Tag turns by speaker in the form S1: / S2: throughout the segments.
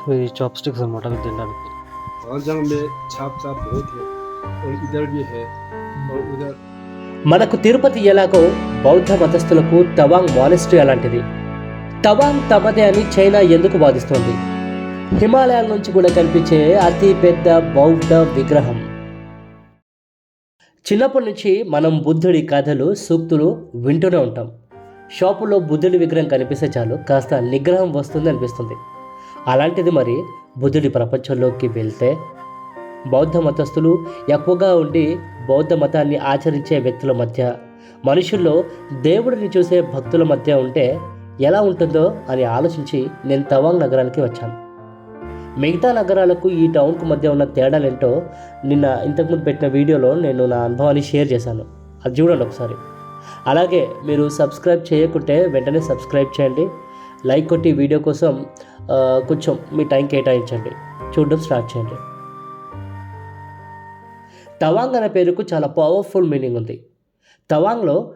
S1: So ఈ chop sticks అనమాట అవి తినడానికి
S2: आजम में छाप छाप बहुत है और इधर भी है और उधर
S3: మనకు తిరుపతి ఎలాగో బౌద్ధ మతస్థులకు తవాంగ్ మానిస్ట్రీ అలాంటిది తవాంగ్ తమదే అని చైనా ఎందుకు వాదిస్తోంది హిమాలయాల నుంచి కూడా కనిపించే అతి పెద్ద బౌద్ధ విగ్రహం చిన్నప్పటి నుంచి మనం బుద్ధుడి కథలు సూక్తులు వింటూనే ఉంటాం షాపులో బుద్ధుడి విగ్రహం కనిపిస్తే చాలు కాస్త నిగ్రహం వస్తుంది అనిపిస్తుంది అలాంటిది మరి బుద్ధుడి ప్రపంచంలోకి వెళ్తే బౌద్ధ మతస్థులు ఎక్కువగా ఉండి బౌద్ధ మతాన్ని ఆచరించే వ్యక్తుల మధ్య మనుషుల్లో దేవుడిని చూసే భక్తుల మధ్య ఉంటే ఎలా ఉంటుందో అని ఆలోచించి నేను తవాంగ్ నగరానికి వచ్చాను. మిగతా నగరాలకు ఈ టౌన్కు మధ్య ఉన్న తేడాలేంటో నిన్న ఇంతకుముందు పెట్టిన వీడియోలో నేను నా అనుభవాన్ని షేర్ చేశాను. అది చూడండి ఒకసారి. అలాగే మీరు సబ్స్క్రైబ్ చేయకుంటే వెంటనే సబ్స్క్రైబ్ చేయండి. లైక్ కొట్టి వీడియో కోసం కొంచెం మీ టైం కేటాయించండి. చూడడం స్టార్ట్ చేయండి. తవాంగ్ అనే పేరుకు చాలా పవర్ఫుల్ మీనింగ్ ఉంది. తవాంగ్లో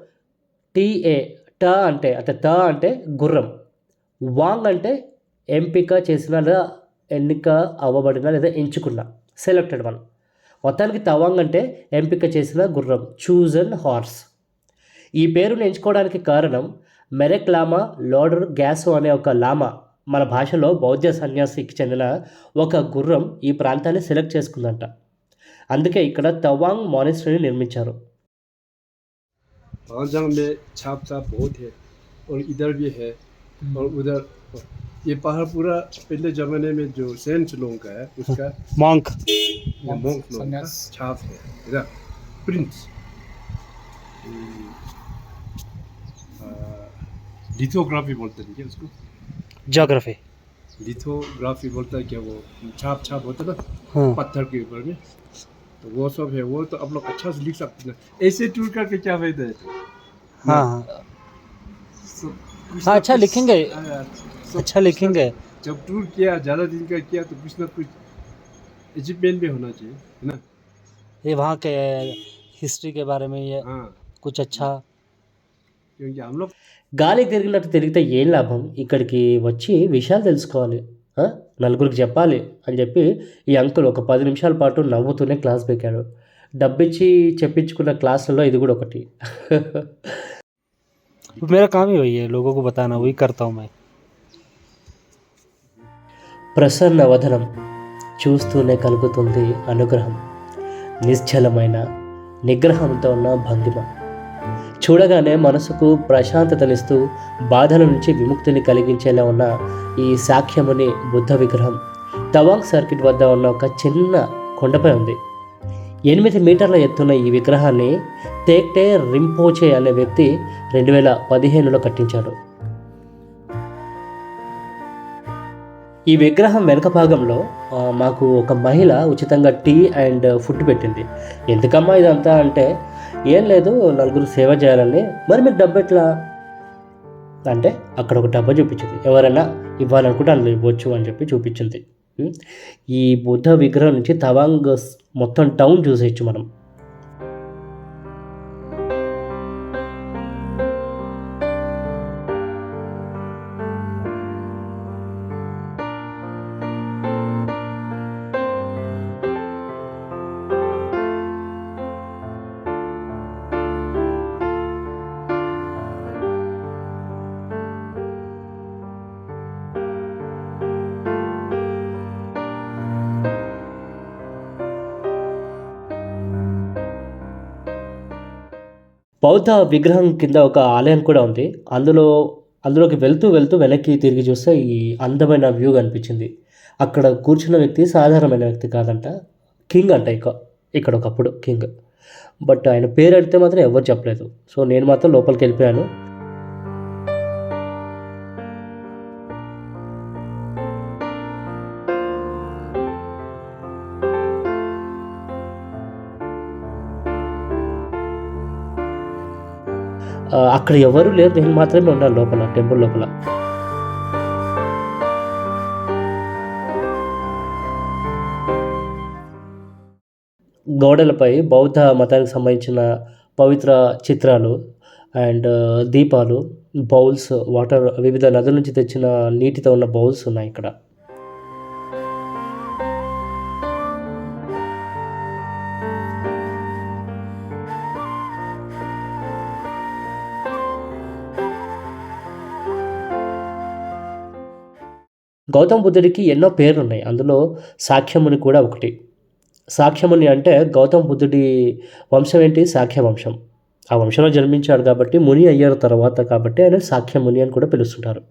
S3: టీఏ ట అంటే అంటే త అంటే గుర్రం. వాంగ్ అంటే ఎంపిక చేసిన లేదా ఎన్నిక అవ్వబడిన లేదా ఎంచుకున్న సెలెక్టెడ్ వన్ మొత్తానికి తవాంగ్ అంటే ఎంపిక చేసిన గుర్రం చూజ్ అండ్ హార్స్ ఈ పేరును ఎంచుకోవడానికి కారణం మెరెక్ లామా లోడర్ గ్యాసో అనే ఒక లామా. మన భాషలో బౌద్ధ సన్యాసికి చెందిన ఒక గుర్రం ఈ ప్రాంతాన్ని సెలెక్ట్ చేసుకుందంట అందుకే ఇక్కడ తవాంగ్ మానిస్ట్రీని నిర్మించారు
S2: आजम में छाप छाप बहुत है और इधर भी है और उधर ये पहाड़ पूरा पहले जमाने में जो सेंट लोगों का है उसका
S1: మాంక్
S2: ये monk लोगों का छाप है इधर प्रिंस लिथोग्राफी बोलते हैं क्या उसको
S1: जोग्राफी
S2: लिथोग्राफी बोलता है क्या वो? छाप छाप होता है ना?
S1: हाँ।
S2: पत्थर के ऊपर में। तो वो सब है वो तो आप लोग अच्छा से लिख सकते हैं। ऐसे टूर करके क्या फ़ायदा है?
S1: हाँ हाँ।,
S2: हाँ, अच्छा,
S1: हाँ,
S2: हाँ।
S1: अच्छा लिखेंगे। अच्छा लिखेंगे।
S2: जब टूर किया ज़्यादा दिन का किया तो कुछ ना कुछ अचीवमेंट भी होना चाहिए है ना?
S1: ये वहाँ के हिस्ट्री के बारे में ये
S2: हाँ।
S1: कुछ अच्छा
S2: क्योंकि हम लोग
S3: గాలికి తిరిగినట్టు తిరిగితే ఏం లాభం ఇక్కడికి వచ్చి విషయాలు తెలుసుకోవాలి ఆ? నలుగురికి చెప్పాలి అని చెప్పి ఈ అంకుల్ ఒక పది నిమిషాల పాటు నవ్వుతూనే క్లాస్ పెట్టాడు డబ్బిచ్చి చెప్పించుకున్న క్లాసులలో ఇది కూడా ఒకటి
S1: मेरा काम ही वही है लोगों को बताना वही करता हूँ मैं
S3: ప్రసన్న వదనం చూస్తూనే కలుగుతుంది అనుగ్రహం నిశ్చలమైన నిగ్రహంతో ఉన్న భంగిమ చూడగానే మనసుకు ప్రశాంతతనిస్తూ బాధల నుంచి విముక్తిని కలిగించేలా ఉన్న ఈ సాక్ష్యముని బుద్ధ విగ్రహం తవాంగ్ సర్కిట్ వద్ద ఉన్న ఒక చిన్న కొండపై ఉంది. ఎనిమిది మీటర్ల ఎత్తున్న ఈ విగ్రహాన్ని తేక్టే రింపోచే అనే వ్యక్తి రెండు వేల పదిహేనులో కట్టించాడు. ఈ విగ్రహం వెనక భాగంలో మాకు ఒక మహిళ ఉచితంగా టీ అండ్ ఫుడ్ పెట్టింది. ఎందుకమ్మా ఇదంతా అంటే ఏం లేదు నలుగురు సేవ చేయాలని. మరి మీకు డబ్బు ఎట్లా? అంటే అక్కడ ఒక డబ్బా చూపించింది. ఎవరైనా ఇవ్వాలనుకుంటే అందులో ఇవ్వచ్చు అని చెప్పి చూపించింది. ఈ బుద్ధ విగ్రహం నుంచి తవాంగ్ మొత్తం టౌన్ చూసేయచ్చు మనం. బౌద్ధ విగ్రహం కింద ఒక ఆలయం కూడా ఉంది. అందులో అందులోకి వెళ్తూ వెళ్తూ వెనక్కి తిరిగి చూస్తే ఈ అందమైన వ్యూ కనిపించింది. అక్కడ కూర్చున్న వ్యక్తి సాధారణమైన వ్యక్తి కాదంట కింగ్ అంట ఇక ఇక్కడ ఒకప్పుడు కింగ్. బట్ ఆయన పేరు అడిగితే మాత్రం ఎవరు చెప్పలేదు. సో నేను మాత్రం లోపలికి వెళ్ళిపోయాను. అక్కడ ఎవరు లేరు నేను మాత్రమే ఉన్నాను లోపల టెంపుల్ లోపల. గోడలపై బౌద్ధ మతానికి సంబంధించిన పవిత్ర చిత్రాలు అండ్ దీపాలు బౌల్స్ వాటర్ వివిధ నదుల నుంచి తెచ్చిన నీటితో ఉన్న బౌల్స్ ఉన్నాయి ఇక్కడ. గౌతమ బుద్ధుడికి ఎన్నో పేర్లు ఉన్నాయి అందులో సాఖ్యముని కూడా ఒకటి. సాఖ్యముని అంటే గౌతమ బుద్ధుడి వంశం ఏంటి? సాఖ్య వంశం. ఆ వంశంలో జన్మించాడు కాబట్టి ముని అయ్యారు తర్వాత కాబట్టి ఆయన సాఖ్యముని అని కూడా పిలుస్తుంటారు.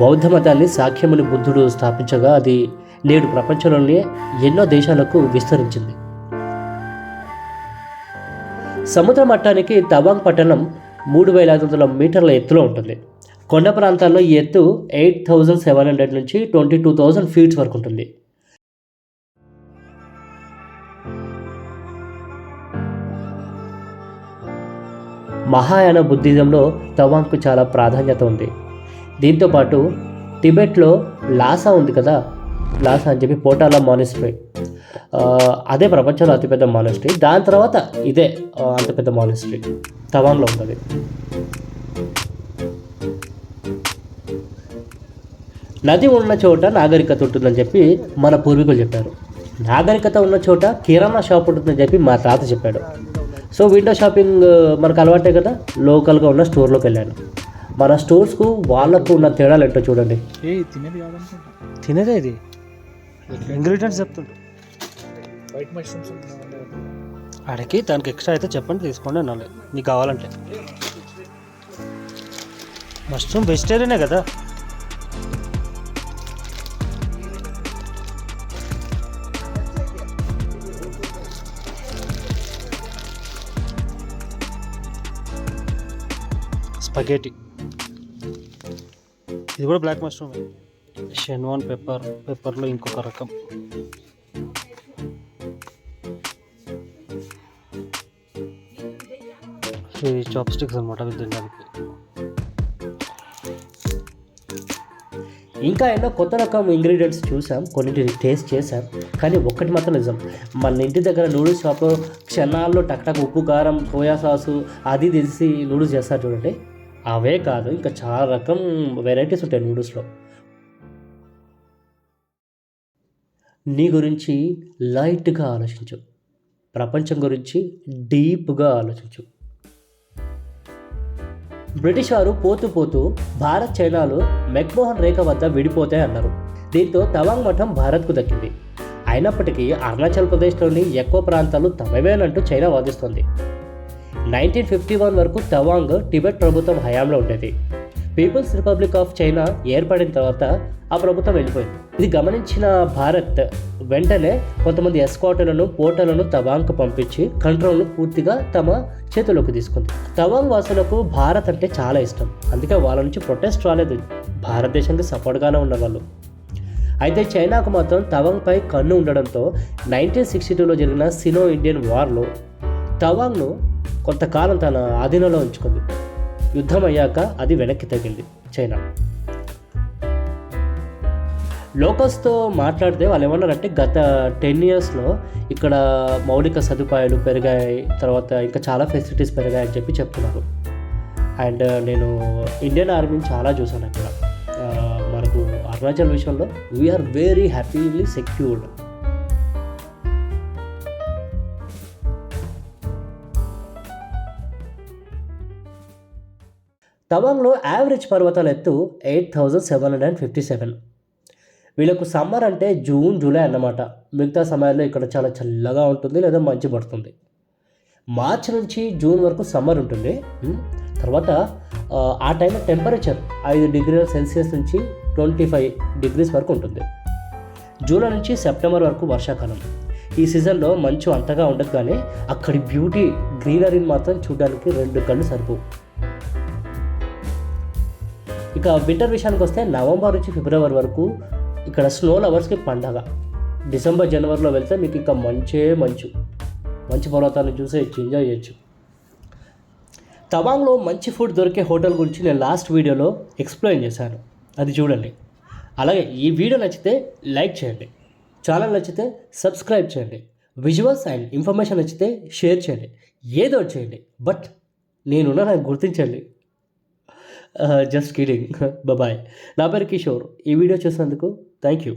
S3: బౌద్ధ మతాన్ని సాఖ్యముని బుద్ధుడు స్థాపించగా అది నేడు ప్రపంచంలోని ఎన్నో దేశాలకు విస్తరించింది. సముద్ర మట్టానికి తవాంగ్ పట్టణం మూడు వేల ఐదు వందల మీటర్ల ఎత్తులో ఉంటుంది. కొండ ప్రాంతాల్లో ఈ ఎత్తు ఎయిట్ థౌజండ్ సెవెన్ హండ్రెడ్ నుంచి ట్వంటీ టూ థౌజండ్ ఫీట్స్ వరకు ఉంటుంది. మహాయాన బుద్ధిజంలో తవాంగ్కు చాలా ప్రాధాన్యత ఉంది. దీంతోపాటు టిబెట్లో లాసా ఉంది కదా లాసా అని చెప్పి పోటాలా మానిస్ట్రీ. అదే ప్రపంచంలో అతిపెద్ద మానిస్ట్రీ. దాని తర్వాత ఇదే అంతపెద్ద అంత మానిస్ట్రీ. తవాంగ్లో ఉంటుంది నది ఉన్న చోట నాగరికత ఉంటుందని చెప్పి మన పూర్వీకులు చెప్పారు. నాగరికత ఉన్న చోట కిరాణా షాప్ ఉంటుందని చెప్పి మా తాత చెప్పాడు. సో విండో షాపింగ్ మనకు అలవాటే కదా లోకల్గా ఉన్న స్టోర్లోకి వెళ్ళాను. మన స్టోర్స్కు వాళ్ళకు ఉన్న తేడాలు ఏంటో చూడండి.
S1: తినేది ఇది. ఇంగ్రీడియంట్స్ చెప్తుండు.
S4: వైట్ మష్రూమ్స్
S1: ఆడికి దానికి ఎక్స్ట్రా అయితే చెప్పండి తీసుకోండి అనాలి. నీకు కావాలంటే. మష్రూమ్ వెజిటేరియనే కదా? స్పగేటి ఇది కూడా బ్లాక్ మష్రూమ్ షెన్వాన్ పెప్పర్ పెప్పర్లో ఇంకొక రకం. ఇవి చాప్ స్టిక్స్ అనమాట అవి తినడానికి.
S3: ఇంకా ఎన్నో కొత్త రకం ఇంగ్రీడియంట్స్ చూసాం కొన్నింటిని టేస్ట్ చేశాం కానీ ఒక్కటి మాత్రం నిజం. మన ఇంటి దగ్గర నూడిల్స్ షాప్లో క్షణాల్లో టక్ టక్ ఉప్పు కారం సోయా సాసు అది తెలిసి నూడిల్స్ చేస్తారు చూడండి. అవే కాదు ఇంకా చాలా రకం వెరైటీస్ ఉంటాయి నూడిల్స్లో నీ గురించి లైట్గా ఆలోచించు. ప్రపంచం గురించి డీప్గా ఆలోచించు. బ్రిటిష్ వారు పోతూ పోతూ భారత్ చైనాలు మెక్మోహన్ రేఖ వద్ద విడిపోతాయి అన్నారు. దీంతో తవాంగ్ మఠం భారత్కు దక్కింది. అయినప్పటికీ అరుణాచల్ ప్రదేశ్లోని ఎక్కువ ప్రాంతాలు తమవేనంటూ చైనా వాదిస్తోంది. నైన్టీన్ ఫిఫ్టీ వన్ వరకు తవాంగ్ టిబెట్ ప్రభుత్వం హయాంలో ఉండేది. పీపుల్స్ రిపబ్లిక్ ఆఫ్ చైనా ఏర్పడిన తర్వాత ఆ ప్రభుత్వం వెళ్ళిపోయింది. ఇది గమనించిన భారత్ వెంటనే కొంతమంది ఎస్కాటులను పోటలను తవాంగ్కు పంపించి కంట్రోల్ను పూర్తిగా తమ చేతిలోకి తీసుకుంది. తవాంగ్ వాసులకు భారత్ అంటే చాలా ఇష్టం. అందుకే వాళ్ళ నుంచి ప్రొటెస్ట్ రాలేదు. భారతదేశానికి సపోర్ట్గానే ఉన్నవాళ్ళు. అయితే చైనాకు మాత్రం తవాంగ్పై కన్ను ఉండడంతో నైన్టీన్ సిక్స్టీ టూలో జరిగిన సినో ఇండియన్ వార్లో తవాంగ్ను కొంతకాలం తన ఆధీనంలో ఉంచుకుంది. యుద్ధం అయ్యాక అది వెనక్కి తగిలింది చైనా. లోకల్స్తో మాట్లాడితే వాళ్ళు ఏమన్నారంటే గత టెన్ ఇయర్స్లో ఇక్కడ మౌలిక సదుపాయాలు పెరిగాయి తర్వాత ఇంకా చాలా ఫెసిలిటీస్ పెరిగాయని చెప్పి చెప్తున్నారు. అండ్ నేను ఇండియన్ ఆర్మీని చాలా చూసాను అక్కడ. మనకు అరుణాచల్ విషయంలో వీఆర్ వెరీ హ్యాపీలీ సెక్యూర్డ్ తవాంగ్లో యావరేజ్ పర్వతాల ఎత్తు eight thousand seven hundred and fifty seven. వీళ్ళకు సమ్మర్ అంటే జూన్ జూలై అన్నమాట. మిగతా సమయాల్లో ఇక్కడ చాలా చల్లగా ఉంటుంది లేదా మంచు పడుతుంది. మార్చ్ నుంచి జూన్ వరకు సమ్మర్ ఉంటుంది. తర్వాత ఆ, ఆ టైంలో టెంపరేచర్ ఐదు డిగ్రీల సెల్సియస్ నుంచి ట్వంటీ ఫైవ్ డిగ్రీస్ వరకు ఉంటుంది. జూలై నుంచి సెప్టెంబర్ వరకు వర్షాకాలం. ఈ సీజన్లో మంచు అంతగా ఉండదు కానీ అక్కడి బ్యూటీ గ్రీనరీని మాత్రం చూడడానికి రెండు కళ్ళు సరిపోవు. ఇక వింటర్ విషయానికి వస్తే నవంబర్ నుంచి ఫిబ్రవరి వరకు ఇక్కడ స్నో లవర్స్కి పండగ. డిసెంబర్ జనవరిలో వెళ్తే మీకు ఇంకా మంచే మంచు. మంచి పర్వతాన్ని చూసే ఎంజాయ్ చేయొచ్చు. తవాంగ్లో మంచి ఫుడ్ దొరికే హోటల్ గురించి నేను లాస్ట్ వీడియోలో ఎక్స్ప్లెయిన్ చేశాను. అది చూడండి. అలాగే ఈ వీడియో నచ్చితే లైక్ చేయండి. ఛానల్ నచ్చితే సబ్స్క్రైబ్ చేయండి. విజువల్స్ అండ్ ఇన్ఫర్మేషన్ నచ్చితే షేర్ చేయండి. ఏదో చేయండి. బట్ నేనున్న నాకు గుర్తించండి. జస్ట్ కిడింగ్ బాయ్ నా పేరు కిషోర్. ఈ వీడియో చూసినందుకు థ్యాంక్ యూ